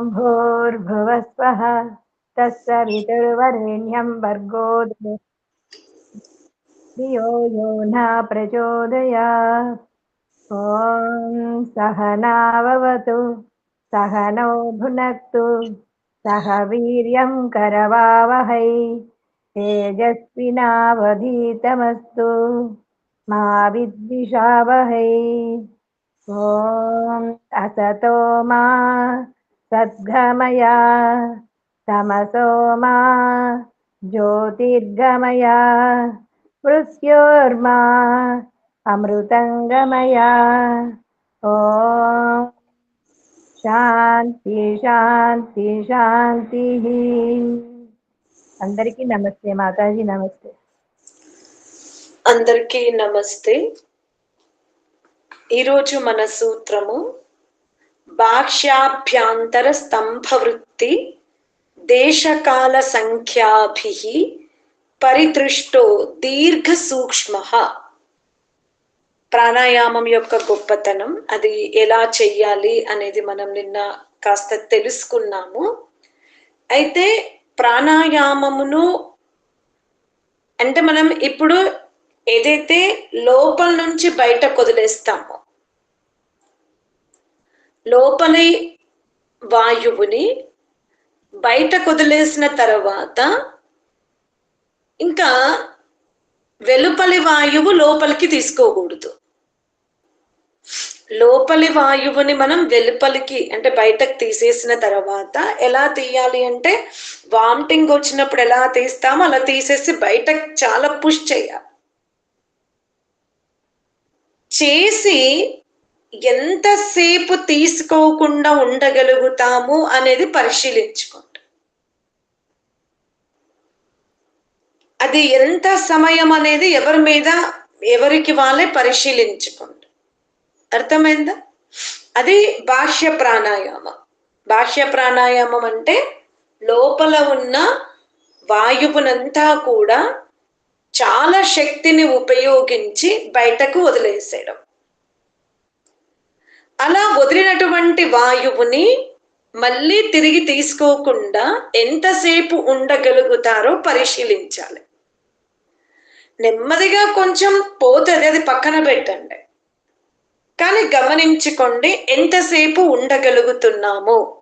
ॐ भूर्भुवः स्वः तत्सवितुर्वरेण्यं भर्गो धियो यो न प्रचोदयात् ॐ सहनाववतु सहनौ भुनक्तु सह वीर्यं करवावहै तेजस्विनावधीतमस्तु मा विद्विषावहै ॐ असतो मा सद्गमया तमसो मा ज्योतिर्गमया मृत्योर्मा अमृतङ्गमया ॐ శాంతి శాంతి శాంతి అందరికీ నమస్తే మాతాజీ నమస్తే అందరికీ నమస్తే ఈరోజు మన సూత్రము భాష్యాభ్యాంతర స్తంభ వృత్తి దేశకాల సంఖ్యాభి పరిదృష్టో దీర్ఘ సూక్ష్మ ప్రాణాయామం యొక్క గొప్పతనం అది ఎలా చెయ్యాలి అనేది మనం నిన్న కాస్త తెలుసుకున్నాము. అయితే ప్రాణాయామమును అంటే మనం ఇప్పుడు ఏదైతే లోపల నుంచి బయట వదిలేస్తామో లోపలి వాయువుని బయట కుదిలేసిన తర్వాత ఇంకా వెలుపలి వాయువు లోపలికి తీసుకోకూడదు. లోపలి వాయువుని మనం వెలుపలికి అంటే బయటకు తీసేసిన తర్వాత ఎలా తీయాలి అంటే వామిటింగ్ వచ్చినప్పుడు ఎలా తీస్తామో అలా తీసేసి బయటకు చాలా పుష్ చేయాలి. చేసి ఎంతసేపు తీసుకోకుండా ఉండగలుగుతాము అనేది పరిశీలించుకోండి. అది ఎంత సమయం అనేది ఎవరి మీద ఎవరికి వాళ్ళే పరిశీలించుకోండి. అర్థమైందా? అది బాహ్య ప్రాణాయామం. బాహ్య ప్రాణాయామం అంటే లోపల ఉన్న వాయువునంతా కూడా చాలా శక్తిని ఉపయోగించి బయటకు వదిలేసేయడం. అలా వదిలినటువంటి వాయువుని మళ్ళీ తిరిగి తీసుకోకుండా ఎంతసేపు ఉండగలుగుతారో పరిశీలించాలి. నెమ్మదిగా కొంచెం పోతుంది అది పక్కన పెట్టండి. కానీ గమనించుకోండి ఎంతసేపు ఉండగలుగుతున్నాము.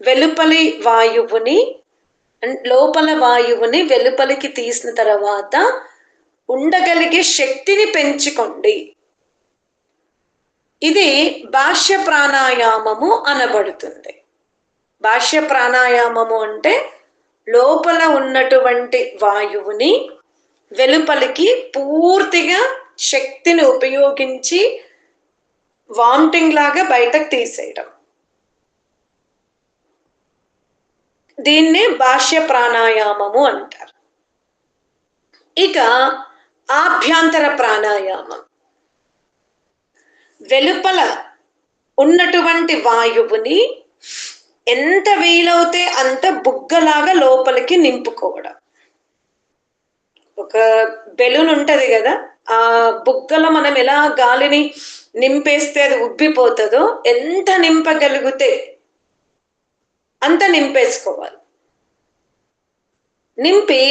వెలుపలి వాయువుని లోపల వాయువుని వెలుపలికి తీసిన తర్వాత ఉండగలిగే శక్తిని పెంచుకోండి. ఇది భాష్య ప్రాణాయామము అనబడుతుంది. భాష్య ప్రాణాయామము అంటే లోపల ఉన్నటువంటి వాయువుని వెలుపలికి పూర్తిగా శక్తిని ఉపయోగించి వామిటింగ్ లాగా బయటకు తీసేయడం. దీన్నే భాష్య ప్రాణాయామము అంటారు. ఇక ఆభ్యంతర ప్రాణాయామం. వెలుపల ఉన్నటువంటి వాయువుని ఎంత వీలవుతే అంత బుగ్గలాగా లోపలికి నింపుకోవడం. ఒక బెలూన్ ఉంటది కదా ఆ బుగ్గలో మనం ఎలా గాలిని నింపేస్తే అది ఉబ్బిపోతుందో ఎంత నింపగలిగితే అంత నింపేసుకోవాలి. నింపి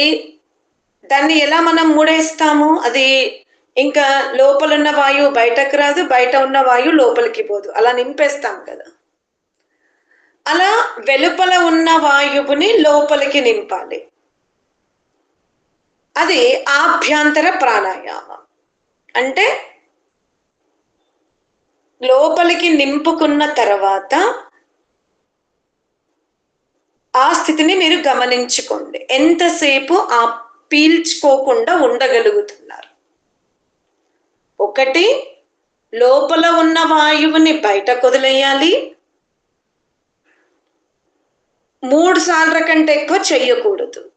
దాన్ని ఎలా మనం మూడేస్తాము? అది ఇంకా లోపల ఉన్న వాయువు బయటకు రాదు బయట ఉన్న వాయువు లోపలికి పోదు. అలా నింపేస్తాం కదా. అలా వెలుపల ఉన్న వాయువుని లోపలికి నింపాలి. అది ఆభ్యంతర ప్రాణాయామం. అంటే లోపలికి నింపుకున్న తర్వాత ఆ స్థితిని మీరు గమనించుకోండి. ఎంతసేపు ఆ పీల్చుకోకుండా ఉండగలుగుతున్నారు? ఒకటి లోపల ఉన్న వాయువుని బయట కొదిలేయాలి మూడు సార్ల కంటే ఎక్కువ చెయ్యకూడదు.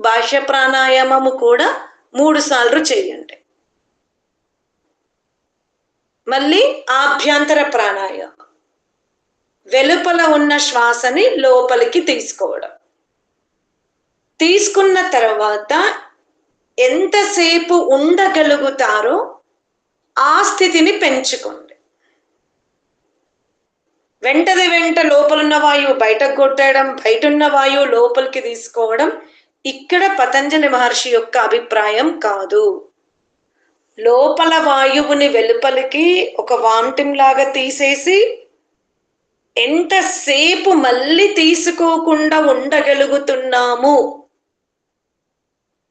భాష్య ప్రాణాయామము కూడా మూడు సార్లు చెయ్యండి మళ్ళీ ఆభ్యంతర ప్రాణాయామం. వెలుపల ఉన్న శ్వాసని లోపలికి తీసుకోవడం. తీసుకున్న తర్వాత ఎంతసేపు ఉండగలుగుతారో ఆ స్థితిని పెంచుకోండి. వెంటది వెంట లోపలున్న వాయువు బయటకు కొట్టడం బయట ఉన్న వాయువు లోపలికి తీసుకోవడం ఇక్కడ పతంజలి మహర్షి యొక్క అభిప్రాయం కాదు. లోపల వాయువుని వెలుపలికి ఒక వామిటింగ్ లాగా తీసేసి ఎంతసేపు మళ్ళీ తీసుకోకుండా ఉండగలుగుతున్నాము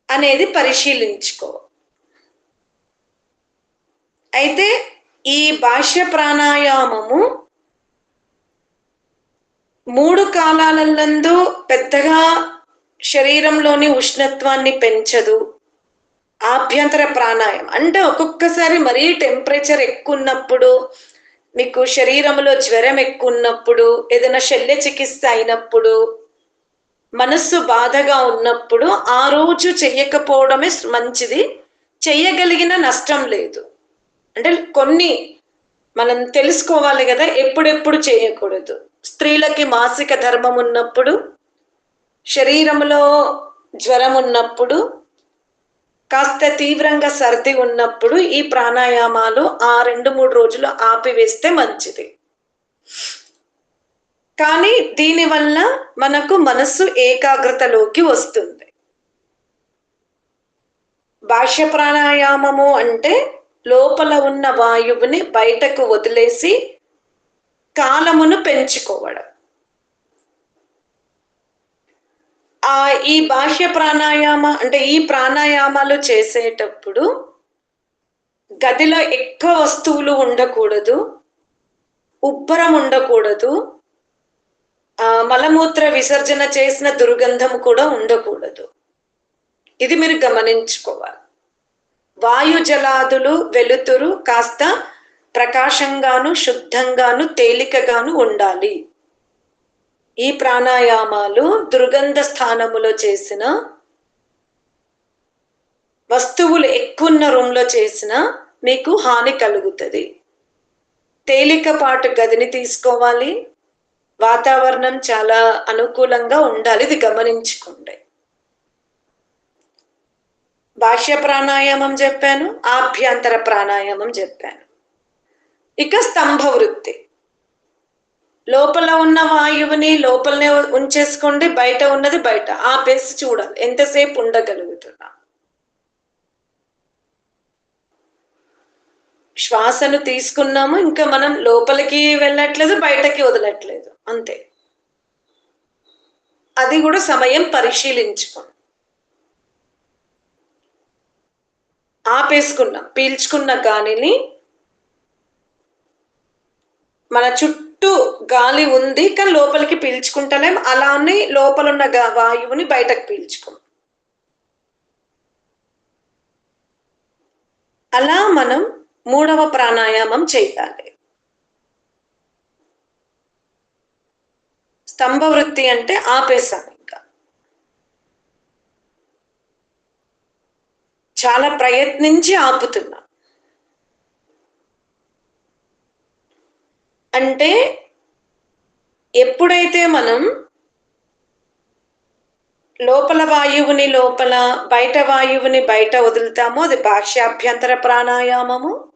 అనేది పరిశీలించుకో. అయితే ఈ భాష్య ప్రాణాయామము మూడు కాలాలందు పెద్దగా శరీరంలోని ఉష్ణత్వాన్ని పెంచదు. ఆభ్యంతర ప్రాణాయామం. అంటే ఒక్కొక్కసారి మరీ టెంపరేచర్ ఎక్కువ ఉన్నప్పుడు మీకు శరీరంలో జ్వరం ఎక్కువ ఉన్నప్పుడు ఏదైనా శల్య చికిత్స అయినప్పుడు మనస్సు బాధగా ఉన్నప్పుడు ఆ రోజు చెయ్యకపోవడమే మంచిది. చెయ్యగలిగిన నష్టం లేదు. అంటే కొన్ని మనం తెలుసుకోవాలి కదా ఎప్పుడెప్పుడు చేయకూడదు. స్త్రీలకి మాసిక ధర్మం ఉన్నప్పుడు శరీరంలో జ్వరం ఉన్నప్పుడు కాస్త తీవ్రంగా సర్ది ఉన్నప్పుడు ఈ ప్రాణాయామాలు ఆ రెండు మూడు రోజులు ఆపివేస్తే మంచిది. కానీ దీనివల్ల మనకు మనస్సు ఏకాగ్రతలోకి వస్తుంది. భాష్య ప్రాణాయామము అంటే లోపల ఉన్న వాయువుని బయటకు వదిలేసి కాలమును పెంచుకోవడం. ఆ ఈ బాహ్య ప్రాణాయామ అంటే ఈ ప్రాణాయామాలు చేసేటప్పుడు గదిలో ఎక్కువ వస్తువులు ఉండకూడదు ఉబ్బరం ఉండకూడదు ఆ మలమూత్ర విసర్జన చేసిన దుర్గంధం కూడా ఉండకూడదు. ఇది మీరు గమనించుకోవాలి. వాయు జలాదులు వెలుతురు కాస్త ప్రకాశంగాను శుద్ధంగాను తేలికగాను ఉండాలి. ఈ ప్రాణాయామాలు దుర్గంధ స్థానములో చేసిన వస్తువులు ఎక్కువ రూమ్లో చేసిన మీకు హాని కలుగుతుంది. తేలికపాటు గదిని తీసుకోవాలి. వాతావరణం చాలా అనుకూలంగా ఉండాలి ఇది గమనించుకోండి. భాష్య ప్రాణాయామం చెప్పాను ఆభ్యంతర ప్రాణాయామం చెప్పాను. ఇక స్తంభ వృత్తి లోపల ఉన్న వాయువుని లోపలనే ఉంచేసుకోండి బయట ఉన్నది బయట. ఆపేసి చూడాలి ఎంతసేపు ఉండగలుగుతున్నా. శ్వాసను తీసుకున్నాము ఇంకా మనం లోపలికి వెళ్ళట్లేదు బయటకి వదలట్లేదు అంతే. అది కూడా సమయం పరిశీలించుకోండి. ఆపేసుకున్న పీల్చుకున్న గాలిని మన చుట్టూ గాలి ఉంది కానీ లోపలికి పీల్చుకుంటలేం. అలానే లోపలున్న గా- వాయువుని బయటకు పీల్చుకోం. అలా మనం మూడవ ప్రాణాయామం చేయాలి. స్తంభ వృత్తి అంటే ఆపేసాలి ఇంకా చాలా ప్రయత్నించి ఆపుతున్నాం. అంటే ఎప్పుడైతే మనం లోపల వాయువుని లోపల బయట వాయువుని బయట వదులుతామో అది భాష్యాభ్యంతర ప్రాణాయామము.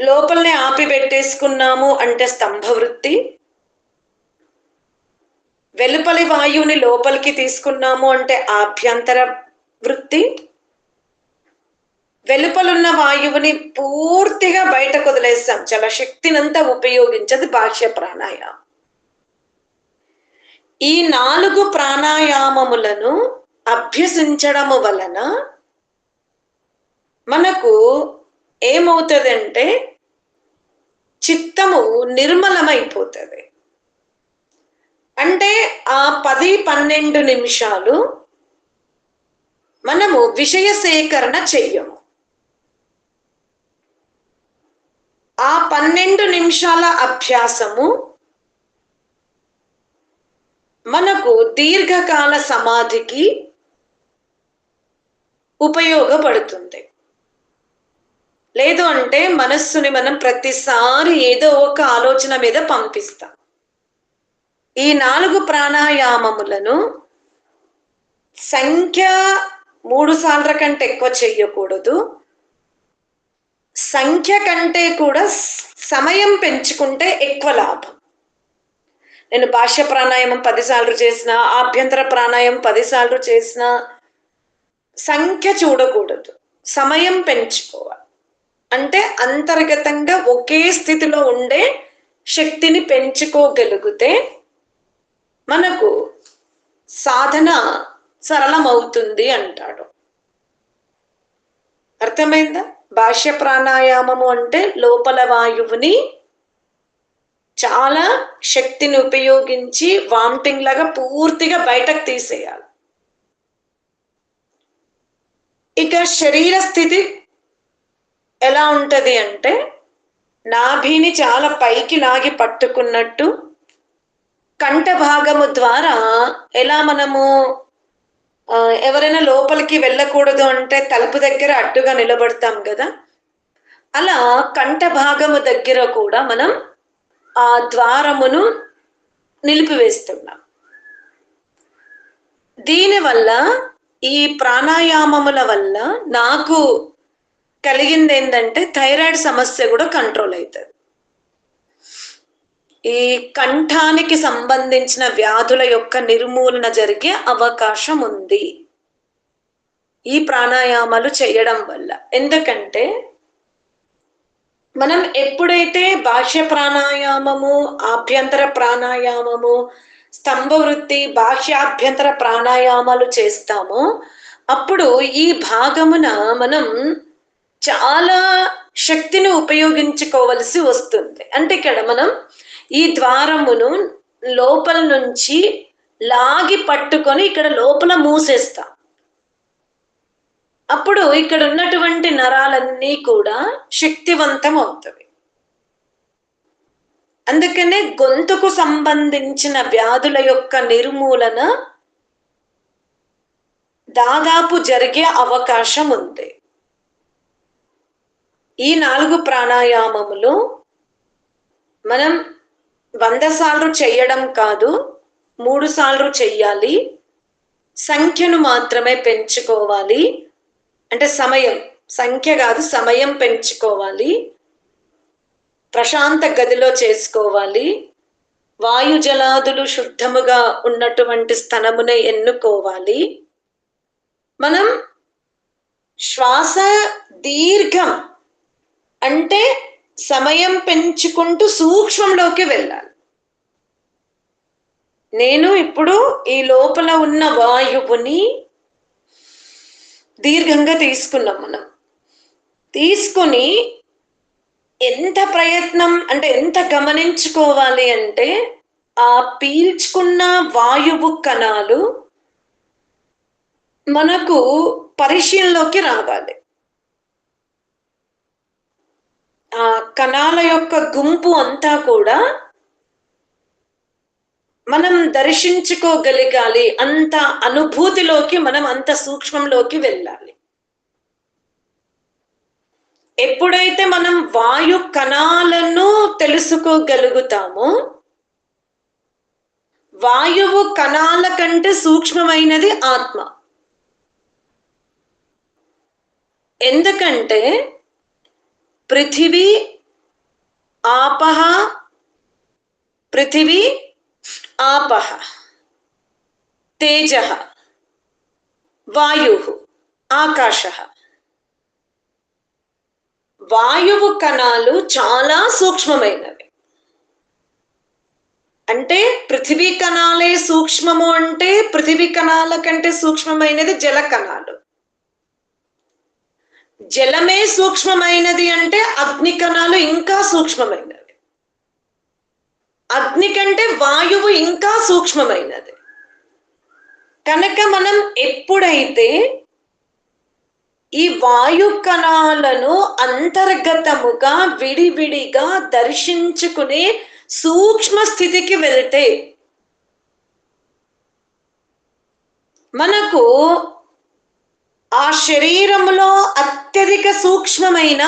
లోపలనే ఆపి పెట్టేసుకున్నాము అంటే స్తంభ వృత్తి వెలుపలి వాయువుని లోపలికి తీసుకున్నాము అంటే ఆభ్యంతర వృత్తి. వెలుపలున్న వాయువుని పూర్తిగా బయటకు వదిలేస్తాం చాలా శక్తినంతా ఉపయోగించదు బాహ్య ప్రాణాయామం. ఈ నాలుగు ప్రాణాయామములను అభ్యసించడము వలన మనకు ఏమవుతుందంటే చిత్తము నిర్మలమైపోతుంది. అంటే ఆ పది పన్నెండు నిమిషాలు మనము విషయ సేకరణ చెయ్యము. ఆ పన్నెండు నిమిషాల అభ్యాసము మనకు దీర్ఘకాల సమాధికి ఉపయోగపడుతుంది. లేదు అంటే మనస్సుని మనం ప్రతిసారి ఏదో ఒక ఆలోచన మీద పంపిస్తాం. ఈ నాలుగు ప్రాణాయామములను సంఖ్య మూడు సార్ల కంటే ఎక్కువ చెయ్యకూడదు. సంఖ్య కంటే కూడా సమయం పెంచుకుంటే ఎక్కువ లాభం. నేను భాష్య ప్రాణాయామం పదిసార్లు చేసిన ఆభ్యంతర ప్రాణాయామం పదిసార్లు చేసిన సంఖ్య చూడకూడదు. సమయం పెంచుకోవాలి. అంటే అంతర్గతంగా ఒకే స్థితిలో ఉండే శక్తిని పెంచుకోగలిగితే మనకు సాధన సరళమవుతుంది అంటాడు. అర్థమైందా? భాష్య ప్రాణాయామము అంటే లోపల వాయువుని చాలా శక్తిని ఉపయోగించి వామిటింగ్ లాగా పూర్తిగా బయటకు తీసేయాలి. ఇక శరీర స్థితి ఎలా ఉంటది అంటే నాభిని చాలా పైకి లాగి పట్టుకున్నట్టు కంఠ భాగము ద్వారా ఎలా మనము ఎవరైనా లోపలికి వెళ్ళకూడదు అంటే తలుపు దగ్గర అడ్డుగా నిలబడతాం కదా? అలా కంఠ భాగము దగ్గర కూడా మనం ఆ ద్వారమును నిలిపివేస్తున్నాం. దీనివల్ల ఈ ప్రాణాయామముల వల్ల నాకు కలిగింది ఏంటంటే థైరాయిడ్ సమస్య కూడా కంట్రోల్ అవుతుంది. ఈ కంఠానికి సంబంధించిన వ్యాధుల యొక్క నిర్మూలన జరిగే అవకాశం ఉంది. ఈ ప్రాణాయామాలు చేయడం వల్ల. ఎందుకంటే మనం ఎప్పుడైతే బాహ్య ప్రాణాయామము ఆభ్యంతర ప్రాణాయామము స్తంభ వృత్తి బాహ్యాభ్యంతర ప్రాణాయామాలు చేస్తామో అప్పుడు ఈ భాగమున మనం చాలా శక్తిని ఉపయోగించుకోవలసి వస్తుంది. అంటే ఇక్కడ మనం ఈ ద్వారమును లోపల నుంచి లాగి పట్టుకొని ఇక్కడ లోపల మూసేస్తాం. అప్పుడు ఇక్కడ ఉన్నటువంటి నరాలన్నీ కూడా శక్తివంతం అవుతవి అందుకనే గొంతుకు సంబంధించిన వ్యాధుల యొక్క నిర్మూలన దాదాపు జరిగే అవకాశం ఉంది. ఈ నాలుగు ప్రాణాయామములు మనం వంద సార్లు చేయడం కాదు మూడు సార్లు చెయ్యాలి. సంఖ్యను మాత్రమే పెంచుకోవాలి. అంటే సమయం సంఖ్య కాదు సమయం పెంచుకోవాలి. ప్రశాంత గదిలో చేసుకోవాలి. వాయు జలాదులు శుద్ధముగా ఉన్నటువంటి స్థలమునే ఎన్నుకోవాలి. మనం శ్వాస దీర్ఘం అంటే సమయం పెంచుకుంటూ సూక్ష్మంలోకి వెళ్ళాలి. నేను ఇప్పుడు ఈ లోపల ఉన్న వాయువుని దీర్ఘంగా తీసుకున్నాం మనం. తీసుకుని ఎంత ప్రయత్నం అంటే ఎంత గమనించుకోవాలి అంటే ఆ పీల్చుకున్న వాయువు కణాలు మనకు పరిశీలనలోకి రావాలి. ఆ కణాల యొక్క గుంపు అంతా కూడా మనం దర్శించుకోగలగాలి అంత అనుభూతిలోకి మనం అంత సూక్ష్మంలోకి వెళ్ళాలి. ఎప్పుడైతే మనం వాయు కణాలను తెలుసుకోగలుగుతామో వాయువు కణాల కంటే సూక్ష్మమైనది ఆత్మ. ఎందుకంటే పృథివీ ఆపహ పృథివీ ఆపహ తేజ వాయు ఆకాశ. వాయువు కణాలు చాలా సూక్ష్మమైనవి. అంటే పృథివీ కణాలే సూక్ష్మము అంటే పృథివీ కణాల కంటే సూక్ష్మమైనది జల కణాలు. జలమే సూక్ష్మమైనది అంటే అగ్ని కణాలు ఇంకా సూక్ష్మమైనవి. అగ్ని కంటే వాయువు ఇంకా సూక్ష్మమైనది. కనుక మనం ఎప్పుడైతే ఈ వాయు కణాలను అంతర్గతముగా విడివిడిగా దర్శించుకునే సూక్ష్మ స్థితికి వెళ్తే మనకు ఆ శరీరములో అత్యధిక సూక్ష్మమైన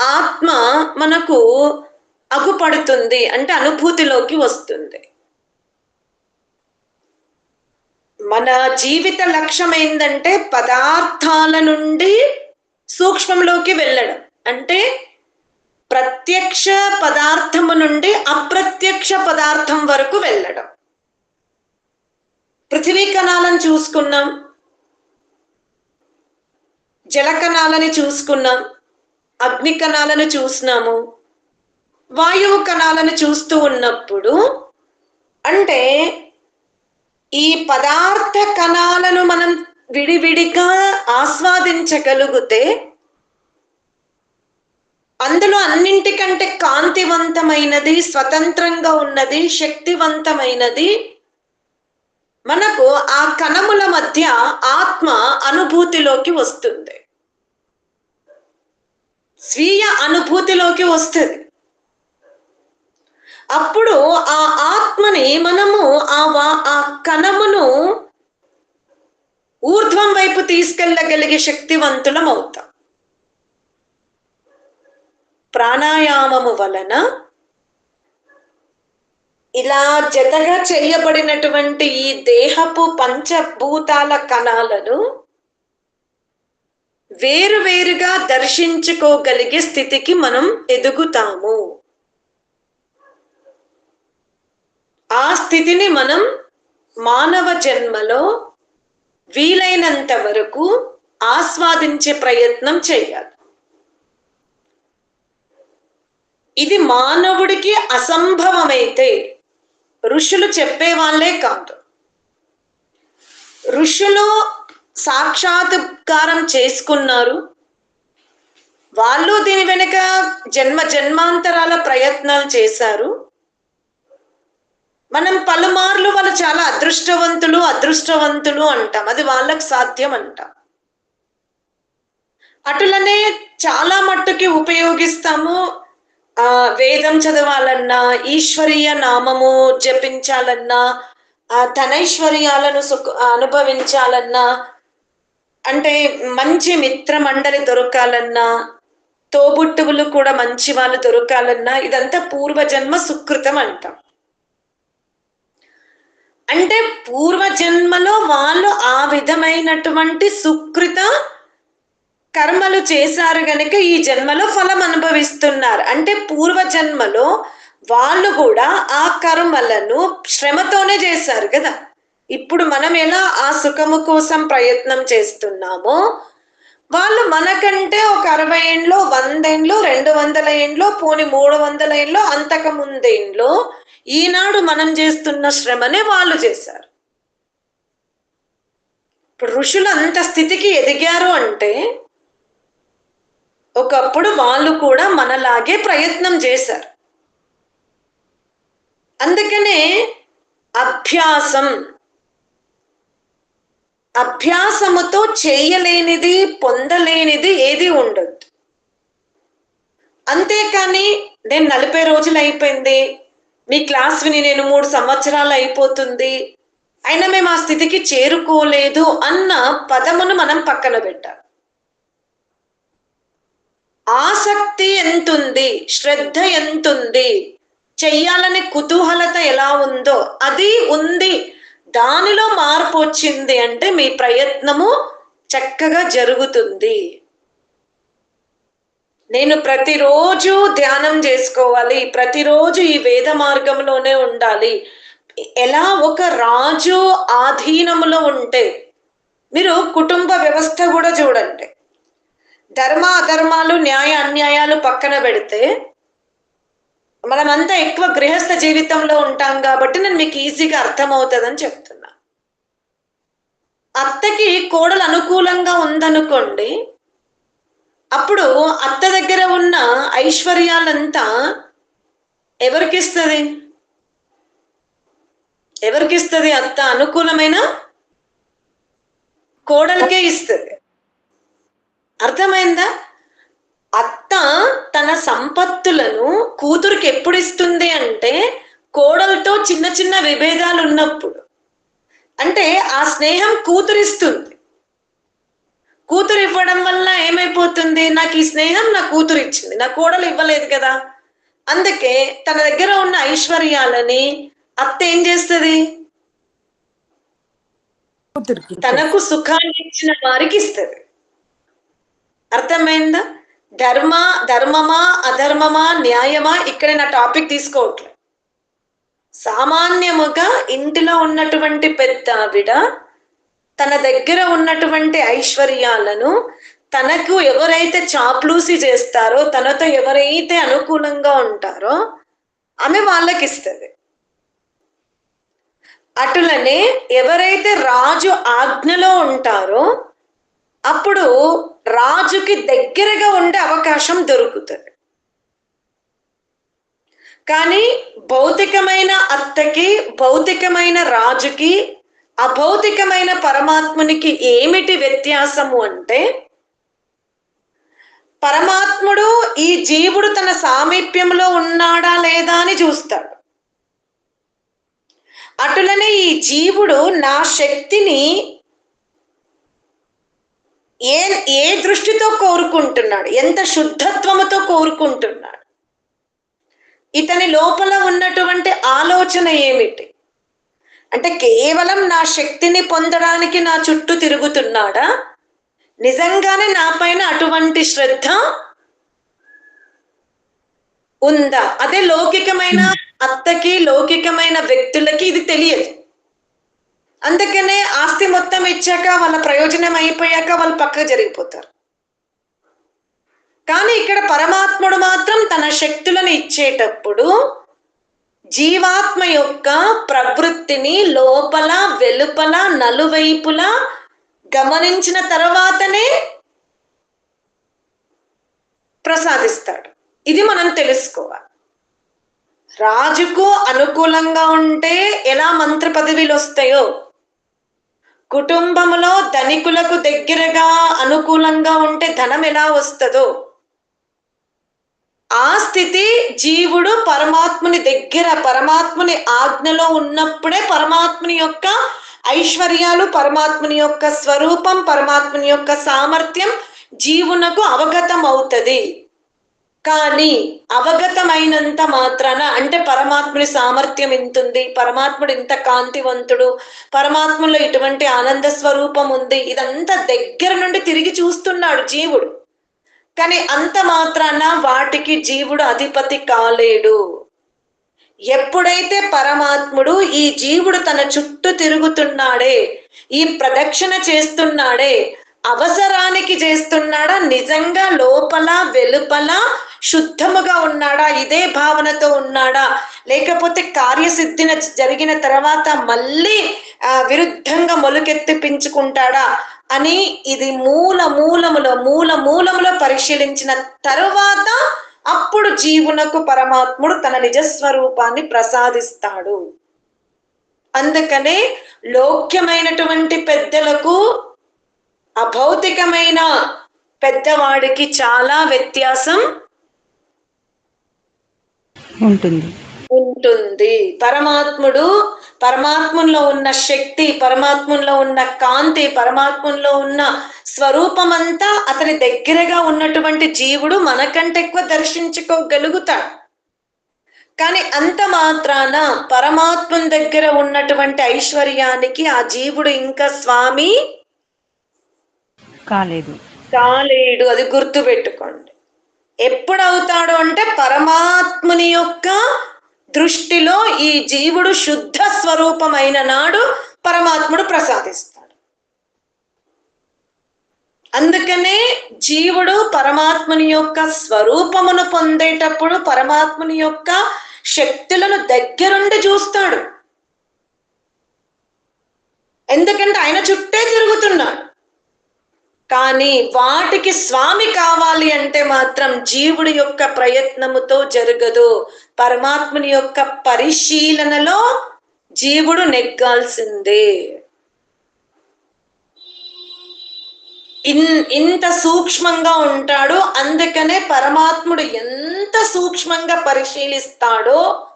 ఆత్మ మనకు అగుపడుతుంది అంటే అనుభూతిలోకి వస్తుంది. మన జీవిత లక్ష్యం ఏంటంటే పదార్థాల నుండి సూక్ష్మంలోకి వెళ్ళడం. అంటే ప్రత్యక్ష పదార్థము నుండి అప్రత్యక్ష పదార్థం వరకు వెళ్ళడం. పృథివీ కణాలను చూసుకున్నాం. జలకణాలని చూసుకున్నాం అగ్ని కణాలను చూసినాము వాయువు కణాలను చూస్తూ ఉన్నప్పుడు అంటే ఈ పదార్థ కణాలను మనం విడివిడిగా ఆస్వాదించగలిగితే అందులో అన్నింటికంటే కాంతివంతమైనది స్వతంత్రంగా ఉన్నది శక్తివంతమైనది మనకు ఆ కణముల మధ్య ఆత్మ అనుభూతిలోకి వస్తుంది. స్వీయ అనుభూతిలోకి వస్తుంది. అప్పుడు ఆ ఆత్మని మనము ఆ వా- ఆ కణమును ఊర్ధ్వం వైపు తీసుకెళ్ళగలిగే శక్తివంతులం అవుతాం. ప్రాణాయామము వలన ఇలా జతగా చేయబడినటువంటి ఈ దేహపు పంచభూతాల కణాలను వేరువేరుగా దర్శించుకోగలిగే స్థితికి మనం ఎదుగుతాము. ఆ స్థితిని మనం మానవ జన్మలో వీలైనంత వరకు ఆస్వాదించే ప్రయత్నం చేయాలి. ఇది మానవుడికి అసంభవమైతే ఋషులు చెప్పే వాళ్ళే కాదు. ఋషులు సాక్షాత్కారం చేసుకున్నారు. వాళ్ళు దీని వెనుక జన్మ జన్మాంతరాల ప్రయత్నాలు చేశారు. మనం పలుమార్లు వాళ్ళు చాలా అదృష్టవంతులు అదృష్టవంతులు అంటాం. అది వాళ్ళకు సాధ్యం అంటాం. అటులనే చాలా మట్టుకి ఉపయోగిస్తాము. ఆ వేదం చదవాలన్నా ఈశ్వరీయ నామము జపించాలన్నా ఆ ధనైశ్వర్యాలను సుఖ అనుభవించాలన్నా అంటే మంచి మిత్ర మండలి దొరకాలన్నా తోబుట్టువులు కూడా మంచి వాళ్ళు దొరకాలన్నా ఇదంతా పూర్వజన్మ సుకృతం అంటాం. అంటే పూర్వజన్మలో వాళ్ళు ఆ విధమైనటువంటి సుకృత కర్మలు చేశారు గనుక ఈ జన్మలో ఫలం అనుభవిస్తున్నారు. అంటే పూర్వ జన్మలో వాళ్ళు కూడా ఆ కర్మలను శ్రమతోనే చేశారు కదా. ఇప్పుడు మనం ఎలా ఆ సుఖము కోసం ప్రయత్నం చేస్తున్నామో వాళ్ళు మనకంటే ఒక అరవై ఏండ్లో వంద ఏండ్లో రెండు వందల ఏండ్లో పోని మూడు వందల ఏండ్లో అంతకు ముందేండ్లో ఈనాడు మనం చేస్తున్న శ్రమనే వాళ్ళు చేశారు. ఇప్పుడు ఋషులు అంత స్థితికి ఎదిగారు అంటే ఒకప్పుడు వాళ్ళు కూడా మనలాగే ప్రయత్నం చేశారు. అందుకనే అభ్యాసం అభ్యాసముతో చేయలేనిది పొందలేనిది ఏది ఉండదు. అంతేకాని నేను నలభై రోజులు అయిపోయింది. మీ క్లాస్ విని నేను మూడు సంవత్సరాలు అయిపోతుంది. అయినా మేము ఆ స్థితికి చేరుకోలేదు అన్న పదమును మనం పక్కన పెట్టాలి. ఆసక్తి ఎంతుంది శ్రద్ధ ఎంతుంది చెయ్యాలనే కుతూహలత ఎలా ఉందో అది ఉంది. దానిలో మార్పు వచ్చింది అంటే మీ ప్రయత్నము చక్కగా జరుగుతుంది. నేను ప్రతిరోజు ధ్యానం చేసుకోవాలి. ప్రతిరోజు ఈ వేద మార్గంలోనే ఉండాలి. ఎలా ఒక రాజు ఆధీనములో ఉంటే మీరు కుటుంబ వ్యవస్థ కూడా చూడండి. ధర్మ అధర్మాలు న్యాయ అన్యాయాలు పక్కన పెడితే మనమంతా ఎక్కువ గృహస్థ జీవితంలో ఉంటాం కాబట్టి నేను మీకు ఈజీగా అర్థమవుతుందని చెప్తున్నా. అత్తకి కోడలు అనుకూలంగా ఉందనుకోండి అప్పుడు అత్త దగ్గర ఉన్న ఐశ్వర్యాలంతా ఎవరికి ఇస్తుంది ఎవరికి ఇస్తుంది అత్త? అనుకూలమైన కోడలికే ఇస్తుంది. అర్థమైందా? అత్త తన సంపత్తులను కూతురికి ఎప్పుడు ఇస్తుంది అంటే కోడలతో చిన్న చిన్న విభేదాలు ఉన్నప్పుడు. అంటే ఆ స్నేహం కూతురిస్తుంది. కూతురు ఇవ్వడం వల్ల ఏమైపోతుంది? నాకు ఈ స్నేహం నా కూతురు ఇచ్చింది. నా కోడలు ఇవ్వలేదు కదా. అందుకే తన దగ్గర ఉన్న ఐశ్వర్యాలని అత్త ఏం చేస్తుంది? తనకు సుఖాన్ని ఇచ్చిన వారికి ఇస్తుంది. అర్థమైందా? ధర్మ ధర్మమా అధర్మమా న్యాయమా ఇక్కడ నా టాపిక్ తీసుకోవట్లేదు సామాన్యముగా ఇంటిలో ఉన్నటువంటి పెద్ద ఆవిడ తన దగ్గర ఉన్నటువంటి ఐశ్వర్యాలను తనకు ఎవరైతే చాప్లూసి చేస్తారో తనతో ఎవరైతే అనుకూలంగా ఉంటారో ఆమె వాళ్ళకి ఇస్తుంది అటులనే ఎవరైతే రాజు ఆజ్ఞలో ఉంటారో అప్పుడు రాజుకి దగ్గరగా ఉండే అవకాశం దొరుకుతుంది. కానీ భౌతికమైన అత్తకి భౌతికమైన రాజుకి అభౌతికమైన పరమాత్మునికి ఏమిటి వ్యత్యాసము అంటే పరమాత్ముడు ఈ జీవుడు తన సామీప్యంలో ఉన్నాడా లేదా అని చూస్తాడు. అటులనే ఈ జీవుడు నా శక్తిని ఏ ఏ దృష్టితో కోరుకుంటున్నాడు? ఎంత శుద్ధత్వముతో కోరుకుంటున్నాడు? ఇతని లోపల ఉన్నటువంటి ఆలోచన ఏమిటి? అంటే కేవలం నా శక్తిని పొందడానికి నా చుట్టూ తిరుగుతున్నాడా? నిజంగానే నా పైన అటువంటి శ్రద్ధ ఉందా? అదే లౌకికమైన అత్తకి లౌకికమైన వ్యక్తులకి ఇది తెలియదు. అందుకనే ఆస్తి మొత్తం ఇచ్చాక వాళ్ళ ప్రయోజనం అయిపోయాక వాళ్ళు పక్కకు జరిగిపోతారు. కానీ ఇక్కడ పరమాత్ముడు మాత్రం తన శక్తులను ఇచ్చేటప్పుడు జీవాత్మ యొక్క ప్రవృత్తిని లోపల వెలుపల నలువైపులా గమనించిన తర్వాతనే ప్రసాదిస్తాడు. ఇది మనం తెలుసుకోవాలి. రాజుకు అనుకూలంగా ఉంటే ఎలా మంత్ర పదవిలు వస్తాయో కుటుంబంలో ధనికులకు దగ్గరగా అనుకూలంగా ఉంటే ధనం ఎలా వస్తుందో ఆ స్థితి జీవుడు పరమాత్ముని దగ్గర పరమాత్ముని ఆజ్ఞలో ఉన్నప్పుడే పరమాత్ముని యొక్క ఐశ్వర్యాలు పరమాత్ముని యొక్క స్వరూపం పరమాత్ముని యొక్క సామర్థ్యం జీవునకు అవగతం అవుతుంది కానీ అవగతమైనంత మాత్రాన అంటే పరమాత్ముడి సామర్థ్యం ఇంతుంది పరమాత్ముడు ఇంత కాంతివంతుడు పరమాత్మలో ఇటువంటి ఆనంద స్వరూపం ఉంది ఇదంతా దగ్గర నుండి తిరిగి చూస్తున్నాడు జీవుడు. కానీ అంత మాత్రాన వాటికి జీవుడు అధిపతి కాలేడు. ఎప్పుడైతే పరమాత్ముడు ఈ జీవుడు తన చుట్టూ తిరుగుతున్నాడే ఈ ప్రదక్షిణ చేస్తున్నాడే అవసరానికి చేస్తున్నాడా నిజంగా లోపల వెలుపల శుద్ధముగా ఉన్నాడా? ఇదే భావనతో ఉన్నాడా? లేకపోతే కార్యసిద్ధిన జరిగిన తర్వాత మళ్ళీ ఆ, విరుద్ధంగా మొలుకెత్తిపించుకుంటాడా అని ఇది మూల మూలములో మూల మూలములో పరిశీలించిన తరువాత అప్పుడు జీవునకు పరమాత్ముడు తన నిజస్వరూపాన్ని ప్రసాదిస్తాడు. అందుకనే లోక్యమైనటువంటి పెద్దలకు అభౌతికమైన పెద్దవాడికి చాలా వ్యత్యాసం ఉంటుంది. ఉంటుంది. పరమాత్ముడు పరమాత్మలో ఉన్న శక్తి పరమాత్మలో ఉన్న కాంతి పరమాత్మలో ఉన్న స్వరూపమంతా అతని దగ్గరగా ఉన్నటువంటి జీవుడు మనకంటే ఎక్కువ దర్శించుకోగలుగుతాడు. కానీ అంత మాత్రాన పరమాత్మ దగ్గర ఉన్నటువంటి ఐశ్వర్యానికి ఆ జీవుడు ఇంకా స్వామి కాలేదు. కాలేడు. అది గుర్తు పెట్టుకోండి ఎప్పుడు అవుతాడు అంటే పరమాత్ముని యొక్క దృష్టిలో ఈ జీవుడు శుద్ధ స్వరూపమైన నాడు పరమాత్ముడు ప్రసాదిస్తాడు. అందుకనే జీవుడు పరమాత్ముని యొక్క స్వరూపమును పొందేటప్పుడు పరమాత్ముని యొక్క శక్తులను దగ్గరుండి చూస్తాడు. ఎందుకంటే ఆయన చుట్టే తిరుగుతున్నాడు. కానీ వాటికి స్వామి కావాలి అంటే మాత్రం జీవుడి యొక్క ప్రయత్నముతో జరగదు. పరమాత్ముని యొక్క పరిశీలనలో జీవుడు నెగ్గాల్సిందే. ఇన్ ఇంత సూక్ష్మంగా ఉంటాడు అందుకనే పరమాత్ముడు ఎంత సూక్ష్మంగా పరిశీలిస్తాడో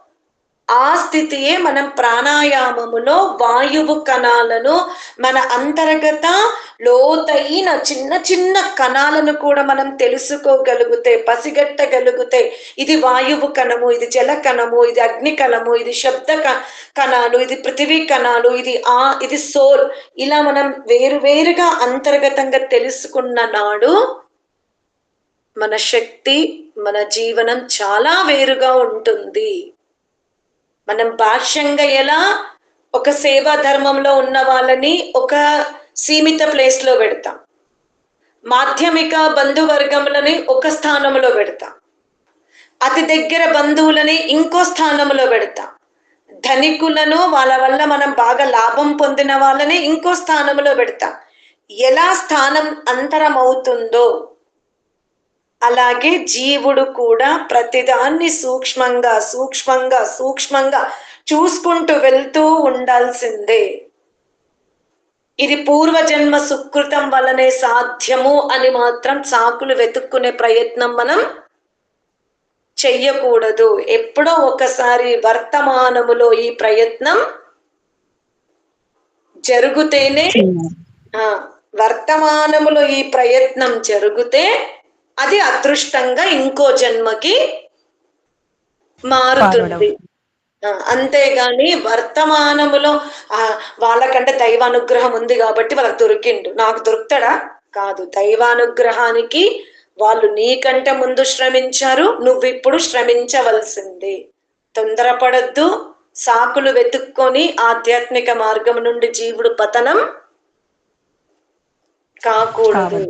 ఆ స్థితియే మనం ప్రాణాయామములో వాయువు కణాలను మన అంతర్గత లోతైన చిన్న చిన్న కణాలను కూడా మనం తెలుసుకోగలిగితే పసిగట్టగలిగితే ఇది వాయువు కణము ఇది జల కణము ఇది అగ్ని కణము ఇది శబ్ద కణాలు ఇది పృథివీ కణాలు ఇది ఆ ఇది సోల్. ఇలా మనం వేరువేరుగా అంతర్గతంగా తెలుసుకున్న నాడు మన శక్తి మన జీవనం చాలా వేరుగా ఉంటుంది. మనం భాష్యంగా ఎలా ఒక సేవా ధర్మంలో ఉన్న వాళ్ళని ఒక సీమిత ప్లేస్లో పెడతాం. మాధ్యమిక బంధువర్గములని ఒక స్థానంలో పెడతాం. అతి దగ్గర బంధువులని ఇంకో స్థానంలో పెడతాం. ధనికులను వాళ్ళ వల్ల మనం బాగా లాభం పొందిన వాళ్ళని ఇంకో స్థానంలో పెడతాం. ఎలా స్థానం అంతరం అవుతుందో అలాగే జీవుడు కూడా ప్రతిదాన్ని సూక్ష్మంగా సూక్ష్మంగా సూక్ష్మంగా చూసుకుంటూ వెళ్తూ ఉండాల్సిందే. ఇది పూర్వజన్మ సుకృతం వల్లనే సాధ్యము అని మాత్రం సాకులు వెతుక్కునే ప్రయత్నం మనం చెయ్యకూడదు. ఎప్పుడో ఒకసారి వర్తమానములో ఈ ప్రయత్నం జరుగుతేనే ఆ వర్తమానములో ఈ ప్రయత్నం జరిగితే అది అదృష్టంగా ఇంకో జన్మకి మారుతుంది. అంతేగాని వర్తమానములో ఆ వాళ్ళకంటే దైవానుగ్రహం ఉంది కాబట్టి వాళ్ళకి దొరికిండు. నాకు దొరుకుతాడా? కాదు. దైవానుగ్రహానికి వాళ్ళు నీకంటే ముందు శ్రమించారు. నువ్వు ఇప్పుడు శ్రమించవలసిందే. తొందరపడద్దు. సాకులు వెతుక్కొని ఆధ్యాత్మిక మార్గం నుండి జీవుడు పతనం కాకూడదు.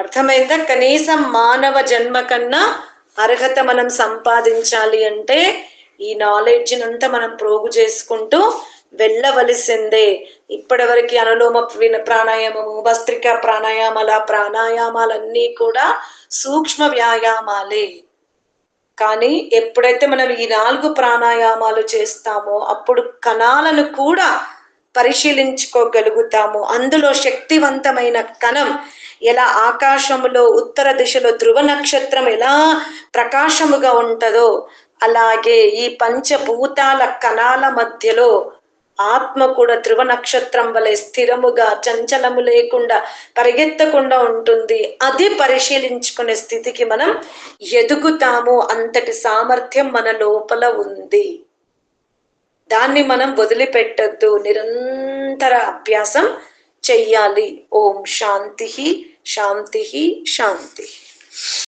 అర్థమైందా? కనీసం మానవ జన్మ కన్నా అర్హత మనం సంపాదించాలి అంటే ఈ నాలెడ్జ్ అంతా మనం ప్రోగు చేసుకుంటూ వెళ్ళవలసిందే. ఇప్పటి వరకు అనులోమ విన- ప్రాణాయామము భస్త్రిక ప్రాణాయామాల ప్రాణాయామాలన్నీ కూడా సూక్ష్మ వ్యాయామాలే. కానీ ఎప్పుడైతే మనం ఈ నాలుగు ప్రాణాయామాలు చేస్తామో అప్పుడు కణాలను కూడా పరిశీలించుకోగలుగుతాము. అందులో శక్తివంతమైన కణం ఎలా ఆకాశములో ఉత్తర దిశలో ధ్రువ నక్షత్రం ఎలా ప్రకాశముగా ఉంటుందో అలాగే ఈ పంచభూతాల కణాల మధ్యలో ఆత్మ కూడా ధ్రువ నక్షత్రం వలె స్థిరముగా చంచలము లేకుండా పరిగెత్తకుండా ఉంటుంది. అది పరిశీలించుకునే స్థితికి మనం ఎదుగుతాము. అంతటి సామర్థ్యం మన లోపల ఉంది. దాన్ని మనం వదిలిపెట్టద్దు. నిరంతర అభ్యాసం चैयाली। ओम शांति ही शांति ही शांति।